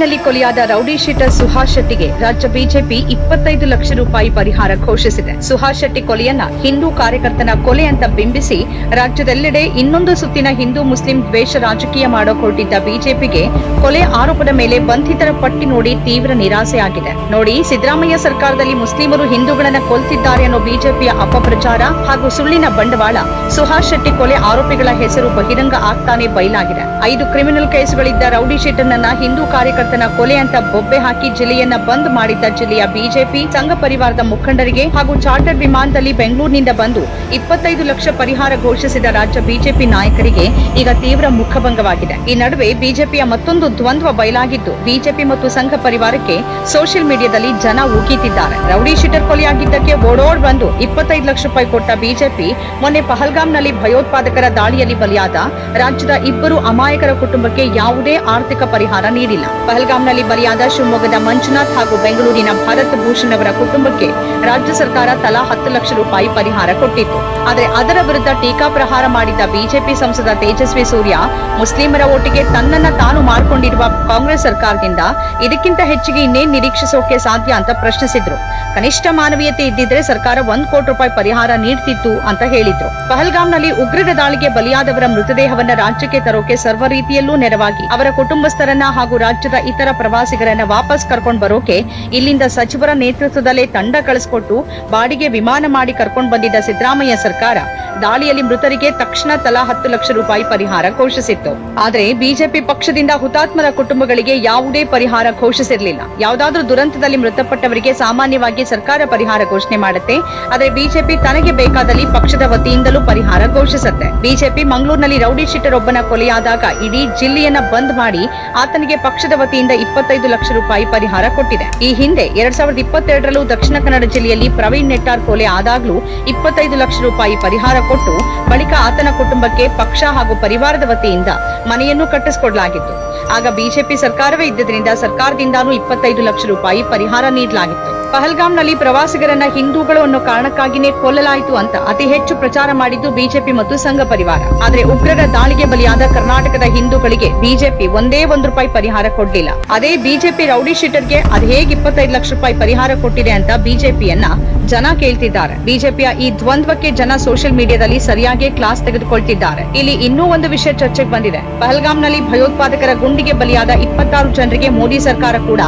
ಬೆಂಗಳೂರಿನಲ್ಲಿ ಕೊಲೆಯಾದ rowdy sheeter Suhas ಶೆಟ್ಟಿಗೆ ರಾಜ್ಯ ಬಿಜೆಪಿ ಇಪ್ಪತ್ತೈದು ಲಕ್ಷ ರೂಪಾಯಿ ಪರಿಹಾರ ಘೋಷಿಸಿದೆ. ಸುಹಾಸ್ ಶೆಟ್ಟಿ ಕೊಲೆಯನ್ನ ಹಿಂದೂ ಕಾರ್ಯಕರ್ತನ ಕೊಲೆ ಅಂತ ಬಿಂಬಿಸಿ ರಾಜ್ಯದೆಲ್ಲೆಡೆ ಇನ್ನೊಂದು ಸುತ್ತಿನ ಹಿಂದೂ ಮುಸ್ಲಿಂ ದ್ವೇಷ ರಾಜಕೀಯ ಮಾಡೋಕ್ ಹೊರಟಿದ್ದ ಬಿಜೆಪಿಗೆ ಕೊಲೆ ಆರೋಪದ ಮೇಲೆ ಬಂಧಿತರ ಪಟ್ಟಿ ನೋಡಿ ತೀವ್ರ ನಿರಾಸೆಯಾಗಿದೆ ನೋಡಿ, ಸಿದ್ದರಾಮಯ್ಯ ಸರ್ಕಾರದಲ್ಲಿ ಮುಸ್ಲಿಮರು ಹಿಂದೂಗಳನ್ನ ಕೊಲ್ತಿದ್ದಾರೆ ಅನ್ನೋ ಬಿಜೆಪಿಯ ಅಪಪ್ರಚಾರ ಹಾಗೂ ಸುಳ್ಳಿನ ಬಂಡವಾಳ ಸುಹಾಸ್ ಶೆಟ್ಟಿ ಕೊಲೆ ಆರೋಪಿಗಳ ಹೆಸರು ಬಹಿರಂಗ ಆಗ್ತಾನೆ ಬಯಲಾಗಿದೆ. ಐದು ಕ್ರಿಮಿನಲ್ ಕೇಸುಗಳಿದ್ದ ರೌಡಿ ಶೀಟರ್ನನ್ನ ಹಿಂದೂ ಕಾರ್ಯಕರ್ತನ ಕೊಲೆ ಅಂತ ಬೊಬ್ಬೆ ಹಾಕಿ ಜಿಲ್ಲೆಯನ್ನ ಬಂದ್ ಮಾಡಿದ್ದ ಜಿಲ್ಲೆಯ ಬಿಜೆಪಿ ಸಂಘ ಪರಿವಾರದ ಮುಖಂಡರಿಗೆ ಹಾಗೂ ಚಾರ್ಟರ್ ವಿಮಾನದಲ್ಲಿ ಬೆಂಗಳೂರಿನಿಂದ ಬಂದು ಇಪ್ಪತ್ತೈದು ಲಕ್ಷ ಪರಿಹಾರ ಘೋಷಿಸಿದ ರಾಜ್ಯ ಬಿಜೆಪಿ ನಾಯಕರಿಗೆ ಈಗ ತೀವ್ರ ಮುಖಭಂಗವಾಗಿದೆ. ಈ ನಡುವೆ ಬಿಜೆಪಿಯ ಮತ್ತೊಂದು ದ್ವಂದ್ವ ಬಯಲಾಗಿದ್ದು, ಬಿಜೆಪಿ ಮತ್ತು ಸಂಘ ಪರಿವಾರಕ್ಕೆ ಸೋಷಿಯಲ್ ಮೀಡಿಯಾದಲ್ಲಿ ಜನ ಉಗೀತಿದ್ದಾರೆ ರೌಡಿ ಶೀಟರ್ ಕೊಲೆಯಾಗಿದ್ದಕ್ಕೆ ಓಡೋಡ್ ಬಂದು ಇಪ್ಪತ್ತೈದು ಲಕ್ಷ ರೂಪಾಯಿ ಕೊಟ್ಟ ಬಿಜೆಪಿ ಮೊನ್ನೆ ಪಹಲ್ಗಾಮ್ನಲ್ಲಿ ಭಯೋತ್ಪಾದಕರ ದಾಳಿಯಲ್ಲಿ ಬಲಿಯಾದ ರಾಜ್ಯದ ಇಬ್ಬರು ಅಮಾಯಕರ ಕುಟುಂಬಕ್ಕೆ ಯಾವುದೇ ಆರ್ಥಿಕ ಪರಿಹಾರ ನೀಡಿಲ್ಲ. ಪಹಲ್ಗಾಮ್ನಲ್ಲಿ ಬಲಿಯಾದ ಶಿವಮೊಗ್ಗದ ಮಂಜುನಾಥ್ ಹಾಗೂ ಬೆಂಗಳೂರಿನ ಭರತ್ ಭೂಷಣ್ ಅವರ ಕುಟುಂಬಕ್ಕೆ ರಾಜ್ಯ ಸರ್ಕಾರ ತಲಾ ಹತ್ತು ಲಕ್ಷ ರೂಪಾಯಿ ಪರಿಹಾರ ಕೊಟ್ಟಿತ್ತು. ಆದರೆ ಅದರ ವಿರುದ್ಧ ಟೀಕಾ ಪ್ರಹಾರ ಮಾಡಿದ್ದ ಬಿಜೆಪಿ ಸಂಸದ ತೇಜಸ್ವಿ ಸೂರ್ಯ, ಮುಸ್ಲಿಮರ ಓಟಿಗೆ ತನ್ನನ್ನ ತಾನು ಮಾಡಿಕೊಂಡಿರುವ ಕಾಂಗ್ರೆಸ್ ಸರ್ಕಾರದಿಂದ ಇದಕ್ಕಿಂತ ಹೆಚ್ಚಿಗೆ ಇನ್ನೇನ್ ನಿರೀಕ್ಷಿಸೋಕೆ ಸಾಧ್ಯ ಅಂತ ಪ್ರಶ್ನಿಸಿದ್ರು. ಕನಿಷ್ಠ ಮಾನವೀಯತೆ ಇದ್ದಿದ್ರೆ ಸರ್ಕಾರ ಒಂದ್ ಕೋಟಿ ರೂಪಾಯಿ ಪರಿಹಾರ ನೀಡ್ತಿತ್ತು ಅಂತ ಹೇಳಿದ್ರು. ಪಹಲ್ಗಾಮ್ನಲ್ಲಿ ಉಗ್ರರ ದಾಳಿಗೆ ಬಲಿಯಾದವರ ಮೃತದೇಹವನ್ನ ರಾಜ್ಯಕ್ಕೆ ತರೋಕೆ ಸರ್ವ ರೀತಿಯಲ್ಲೂ ನೆರವಾಗಿ ಅವರ ಕುಟುಂಬಸ್ಥರನ್ನ ಹಾಗೂ ರಾಜ್ಯದ ಇತರ ಪ್ರವಾಸಿಗರನ್ನ ವಾಪಸ್ ಕರ್ಕೊಂಡು ಬರೋಕೆ ಇಲ್ಲಿಂದ ಸಚಿವರ ನೇತೃತ್ವದಲ್ಲೇ ತಂಡ ಕಳಿಸ್ಕೊಟ್ಟು ಬಾಡಿಗೆ ವಿಮಾನ ಮಾಡಿ ಕರ್ಕೊಂಡು ಬಂದಿದ್ದ ಸಿದ್ದರಾಮಯ್ಯ ಸರ್ಕಾರ ದಾಳಿಯಲ್ಲಿ ಮೃತರಿಗೆ ತಕ್ಷಣ ತಲಾ ಹತ್ತು ಲಕ್ಷ ರೂಪಾಯಿ ಪರಿಹಾರ ಘೋಷಿಸಿತ್ತು. ಆದರೆ ಬಿಜೆಪಿ ಪಕ್ಷದಿಂದ ಹುತಾತ್ಮರ ಕುಟುಂಬಗಳಿಗೆ ಯಾವುದೇ ಪರಿಹಾರ ಘೋಷಿಸಿರಲಿಲ್ಲ. ಯಾವುದಾದ್ರೂ ದುರಂತದಲ್ಲಿ ಮೃತಪಟ್ಟವರಿಗೆ ಸಾಮಾನ್ಯವಾಗಿ ಸರ್ಕಾರ ಪರಿಹಾರ ಘೋಷಣೆ ಮಾಡುತ್ತೆ. ಆದರೆ ಬಿಜೆಪಿ ತನಗೆ ಬೇಕಾದಲ್ಲಿ ಪಕ್ಷದ ವತಿಯಿಂದಲೂ ಪರಿಹಾರ ಘೋಷಿಸುತ್ತೆ. ಬಿಜೆಪಿ ಮಂಗಳೂರಿನಲ್ಲಿ ರೌಡಿ ಶೀಟರ್ ಒಬ್ಬನ ಕೊಲೆಯಾದಾಗ ಇಡೀ ಜಿಲ್ಲೆಯನ್ನ ಬಂದ್ ಮಾಡಿ ಆತನಿಗೆ ಪಕ್ಷದ ಇಪ್ಪತ್ತೈದು ಲಕ್ಷ ರೂಪಾಯಿ ಪರಿಹಾರ ಕೊಟ್ಟಿದೆ. ಈ ಹಿಂದೆ ಎರಡ್ ಸಾವಿರದ ಇಪ್ಪತ್ತೆರಡರಲ್ಲೂ ದಕ್ಷಿಣ ಕನ್ನಡ ಜಿಲ್ಲೆಯಲ್ಲಿ ಪ್ರವೀಣ್ ನೆಟ್ಟಾರ್ ಕೊಲೆ ಆದಾಗ್ಲೂ ಇಪ್ಪತ್ತೈದು ಲಕ್ಷ ರೂಪಾಯಿ ಪರಿಹಾರ ಕೊಟ್ಟು ಬಳಿಕ ಆತನ ಕುಟುಂಬಕ್ಕೆ ಪಕ್ಷ ಹಾಗೂ ಪರಿವಾರದ ವತಿಯಿಂದ ಮನೆಯನ್ನು ಕಟ್ಟಿಸಿಕೊಡಲಾಗಿತ್ತು. ಆಗ ಬಿಜೆಪಿ ಸರ್ಕಾರವೇ ಇದ್ದದರಿಂದ ಸರ್ಕಾರದಿಂದಾನೂ ಇಪ್ಪತ್ತೈದು ಲಕ್ಷ ರೂಪಾಯಿ ಪರಿಹಾರ ನೀಡಲಾಗಿತ್ತು. ಪಹಲ್ಗಾಮ್ನಲ್ಲಿ ಪ್ರವಾಸಿಗರನ್ನ ಹಿಂದೂಗಳು ಅನ್ನೋ ಕಾರಣಕ್ಕಾಗಿನೇ ಕೊಲ್ಲಲಾಯಿತು ಅಂತ ಅತಿ ಹೆಚ್ಚು ಪ್ರಚಾರ ಮಾಡಿದ್ದು ಬಿಜೆಪಿ ಮತ್ತು ಸಂಘ ಪರಿವಾರ. ಆದ್ರೆ ಉಗ್ರರ ದಾಳಿಗೆ ಬಲಿಯಾದ ಕರ್ನಾಟಕದ ಹಿಂದೂಗಳಿಗೆ ಬಿಜೆಪಿ ಒಂದೇ ಒಂದು ರೂಪಾಯಿ ಪರಿಹಾರ ಕೊಡಲಿಲ್ಲ. ಅದೇ ಬಿಜೆಪಿ ರೌಡಿ ಶೀಟರ್ಗೆ ಅದ್ ಹೇಗೆ ಇಪ್ಪತ್ತೈದು ಲಕ್ಷ ರೂಪಾಯಿ ಪರಿಹಾರ ಕೊಟ್ಟಿದೆ ಅಂತ ಬಿಜೆಪಿಯನ್ನ ಜನ ಕೇಳ್ತಿದ್ದಾರೆ. ಬಿಜೆಪಿಯ ಈ ದ್ವಂದ್ವಕ್ಕೆ ಜನ ಸೋಷಿಯಲ್ ಮೀಡಿಯಾದಲ್ಲಿ ಸರಿಯಾಗಿ ಕ್ಲಾಸ್ ತೆಗೆದುಕೊಳ್ತಿದ್ದಾರೆ. ಇಲ್ಲಿ ಇನ್ನೂ ಒಂದು ವಿಷಯ ಚರ್ಚೆಗೆ ಬಂದಿದೆ. ಪಹಲ್ಗಾಮ್ನಲ್ಲಿ ಭಯೋತ್ಪಾದಕರ ಗುಂಡಿಗೆ ಬಲಿಯಾದ ಇಪ್ಪತ್ತಾರು ಜನರಿಗೆ ಮೋದಿ ಸರ್ಕಾರ ಕೂಡ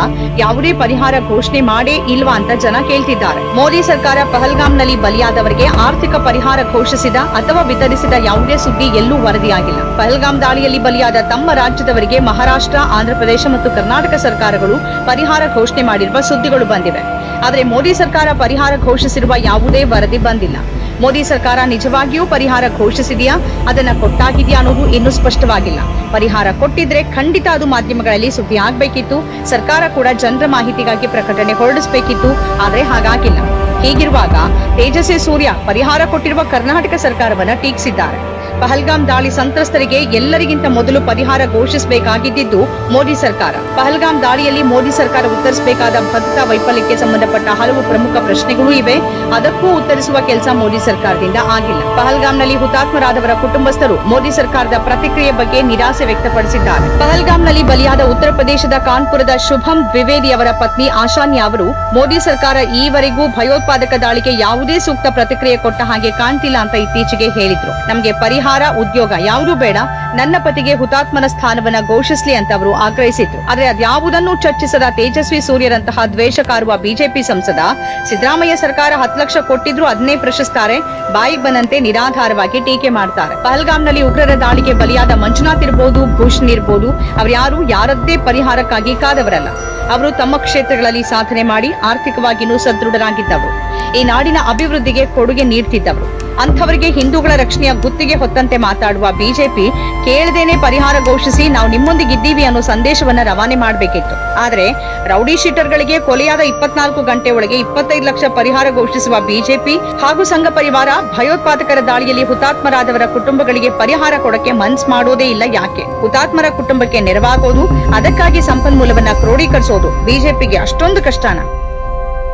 ಯಾವುದೇ ಪರಿಹಾರ ಘೋಷಣೆ ಮಾಡೇ ಇಲ್ವಾ ಅಂತ ಜನ ಕೇಳ್ತಿದ್ದಾರೆ. ಮೋದಿ ಸರ್ಕಾರ ಪಹಲ್ಗಾಮ್ನಲ್ಲಿ ಬಲಿಯಾದವರಿಗೆ ಆರ್ಥಿಕ ಪರಿಹಾರ ಘೋಷಿಸಿದ ಅಥವಾ ವಿತರಿಸಿದ ಯಾವುದೇ ಸುದ್ದಿ ಎಲ್ಲೂ ವರದಿಯಾಗಿಲ್ಲ. ಪಹಲ್ಗಾಮ್ ದಾಳಿಯಲ್ಲಿ ಬಲಿಯಾದ ತಮ್ಮ ರಾಜ್ಯದವರಿಗೆ ಮಹಾರಾಷ್ಟ್ರ, ಆಂಧ್ರಪ್ರದೇಶ ಮತ್ತು ಕರ್ನಾಟಕ ಸರ್ಕಾರಗಳು ಪರಿಹಾರ ಘೋಷಣೆ ಮಾಡಿರುವ ಸುದ್ದಿಗಳು ಬಂದಿವೆ. ಆದರೆ ಮೋದಿ ಸರ್ಕಾರ ಪರಿಹಾರ ಘೋಷಿಸಿರುವ ಯಾವುದೇ ವರದಿ ಬಂದಿಲ್ಲ. ಮೋದಿ ಸರ್ಕಾರ ನಿಜವಾಗಿಯೂ ಪರಿಹಾರ ಘೋಷಿಸಿದೆಯಾ? ಅದನ್ನ ಕೊಟ್ಟಾಗಿದೆಯಾ ಅನ್ನೋದು ಇನ್ನೂ ಸ್ಪಷ್ಟವಾಗಿಲ್ಲ. ಪರಿಹಾರ ಕೊಟ್ಟಿದ್ರೆ ಖಂಡಿತ ಅದು ಮಾಧ್ಯಮಗಳಲ್ಲಿ ಸುದ್ದಿ ಆಗ್ಬೇಕಿತ್ತು. ಸರ್ಕಾರ ಕೂಡ ಜನರ ಮಾಹಿತಿಗಾಗಿ ಪ್ರಕಟಣೆ ಹೊರಡಿಸಬೇಕಿತ್ತು. ಆದ್ರೆ ಹಾಗಾಗಿಲ್ಲ. ಹೀಗಿರುವಾಗ ತೇಜಸ್ವಿ ಸೂರ್ಯ ಪರಿಹಾರ ಕೊಟ್ಟಿರುವ ಕರ್ನಾಟಕ ಸರ್ಕಾರವನ್ನ ಟೀಕಿಸಿದ್ದಾರೆ. ಪಹಲ್ಗಾಮ್ ದಾಳಿ ಸಂತ್ರಸ್ತರಿಗೆ ಎಲ್ಲರಿಗಿಂತ ಮೊದಲು ಪರಿಹಾರ ಘೋಷಿಸಬೇಕಾಗಿದ್ದು ಮೋದಿ ಸರ್ಕಾರ. ಪಹಲ್ಗಾಮ್ ದಾಳಿಯಲ್ಲಿ ಮೋದಿ ಸರ್ಕಾರ ಉತ್ತರಿಸಬೇಕಾದ ಭದ್ರತಾ ವೈಫಲ್ಯಕ್ಕೆ ಸಂಬಂಧಪಟ್ಟ ಹಲವು ಪ್ರಮುಖ ಪ್ರಶ್ನೆಗಳೂ ಇವೆ. ಅದಕ್ಕೂ ಉತ್ತರಿಸುವ ಕೆಲಸ ಮೋದಿ ಸರ್ಕಾರದಿಂದ ಆಗಿಲ್ಲ. ಪಹಲ್ಗಾಮ್ನಲ್ಲಿ ಹುತಾತ್ಮರಾದವರ ಕುಟುಂಬಸ್ಥರು ಮೋದಿ ಸರ್ಕಾರದ ಪ್ರತಿಕ್ರಿಯೆ ಬಗ್ಗೆ ನಿರಾಸೆ ವ್ಯಕ್ತಪಡಿಸಿದ್ದಾರೆ. ಪಹಲ್ಗಾಮ್ನಲ್ಲಿ ಬಲಿಯಾದ ಉತ್ತರ ಪ್ರದೇಶದ ಕಾನ್ಪುರದ ಶುಭಂ ದ್ವಿವೇದಿ ಅವರ ಪತ್ನಿ ಆಶಾನ್ಯ ಅವರು ಮೋದಿ ಸರ್ಕಾರ ಈವರೆಗೂ ಭಯೋತ್ಪಾದಕ ದಾಳಿಗೆ ಯಾವುದೇ ಸೂಕ್ತ ಪ್ರತಿಕ್ರಿಯೆ ಕೊಟ್ಟ ಹಾಗೆ ಕಾಣ್ತಿಲ್ಲ ಅಂತ ಇತ್ತೀಚೆಗೆ ಹೇಳಿದ್ರು. ನಮಗೆ ಪರಿಹಾರ ಉದ್ಯೋಗ ಯಾವುದೂ ಬೇಡ. ನನ್ನ ಪತಿಗೆ ಹುತಾತ್ಮನ ಸ್ಥಾನವನ್ನ ಘೋಷಿಸಲಿ ಅಂತ ಅವರು ಆಗ್ರಹಿಸಿದ್ರು. ಆದ್ರೆ ಅದ್ಯಾವುದನ್ನೂ ಚರ್ಚಿಸದ ತೇಜಸ್ವಿ ಸೂರ್ಯರಂತಹ ದ್ವೇಷ ಕಾರುವ ಬಿಜೆಪಿ ಸಂಸದ ಸಿದ್ದರಾಮಯ್ಯ ಸರ್ಕಾರ ಹತ್ತು ಲಕ್ಷ ಕೊಟ್ಟಿದ್ರು ಅದನ್ನೇ ಪ್ರಶ್ನಿಸ್ತಾರೆ. ಬಾಯಿ ಬಂದಂತೆ ನಿರಾಧಾರವಾಗಿ ಟೀಕೆ ಮಾಡ್ತಾರೆ. ಪಹಲ್ಗಾಮ್ನಲ್ಲಿ ಉಗ್ರರ ದಾಳಿಗೆ ಬಲಿಯಾದ ಮಂಜುನಾಥ್ ಇರ್ಬೋದು, ಭೂಷಣ್ ಇರ್ಬೋದು ಅವರ್ಯಾರು ಯಾರದ್ದೇ ಪರಿಹಾರಕ್ಕಾಗಿ ಕಾದವರಲ್ಲ. ಅವರು ತಮ್ಮ ಕ್ಷೇತ್ರಗಳಲ್ಲಿ ಸಾಧನೆ ಮಾಡಿ ಆರ್ಥಿಕವಾಗಿಯೂ ಸದೃಢರಾಗಿದ್ದವರು. ಈ ನಾಡಿನ ಅಭಿವೃದ್ಧಿಗೆ ಕೊಡುಗೆ ನೀಡ್ತಿದ್ದವರು. ಅಂಥವರಿಗೆ ಹಿಂದೂಗಳ ರಕ್ಷಣೆಯ ಗುತ್ತಿಗೆ ಹೊತ್ತಂತೆ ಮಾತಾಡುವ ಬಿಜೆಪಿ ಕೇಳದೇನೆ ಪರಿಹಾರ ಘೋಷಿಸಿ ನಾವು ನಿಮ್ಮೊಂದಿಗಿದ್ದೀವಿ ಅನ್ನೋ ಸಂದೇಶವನ್ನ ರವಾನೆ ಮಾಡಬೇಕಿತ್ತು. ಆದ್ರೆ ರೌಡಿ ಶೀಟರ್ಗಳಿಗೆ ಕೊಲೆಯಾದ ಇಪ್ಪತ್ನಾಲ್ಕು ಗಂಟೆ ಒಳಗೆ ಇಪ್ಪತ್ತೈದು ಲಕ್ಷ ಪರಿಹಾರ ಘೋಷಿಸುವ ಬಿಜೆಪಿ ಹಾಗೂ ಸಂಘ ಪರಿವಾರ ಭಯೋತ್ಪಾದಕರ ದಾಳಿಯಲ್ಲಿ ಹುತಾತ್ಮರಾದವರ ಕುಟುಂಬಗಳಿಗೆ ಪರಿಹಾರ ಕೊಡಕ್ಕೆ ಮನ್ಸ್ ಮಾಡೋದೇ ಇಲ್ಲ ಯಾಕೆ? ಹುತಾತ್ಮರ ಕುಟುಂಬಕ್ಕೆ ನೆರವಾಗೋದು, ಅದಕ್ಕಾಗಿ ಸಂಪನ್ಮೂಲವನ್ನ ಕ್ರೋಢೀಕರಿಸೋದು ಬಿಜೆಪಿಗೆ ಅಷ್ಟೊಂದು ಕಷ್ಟನಾ?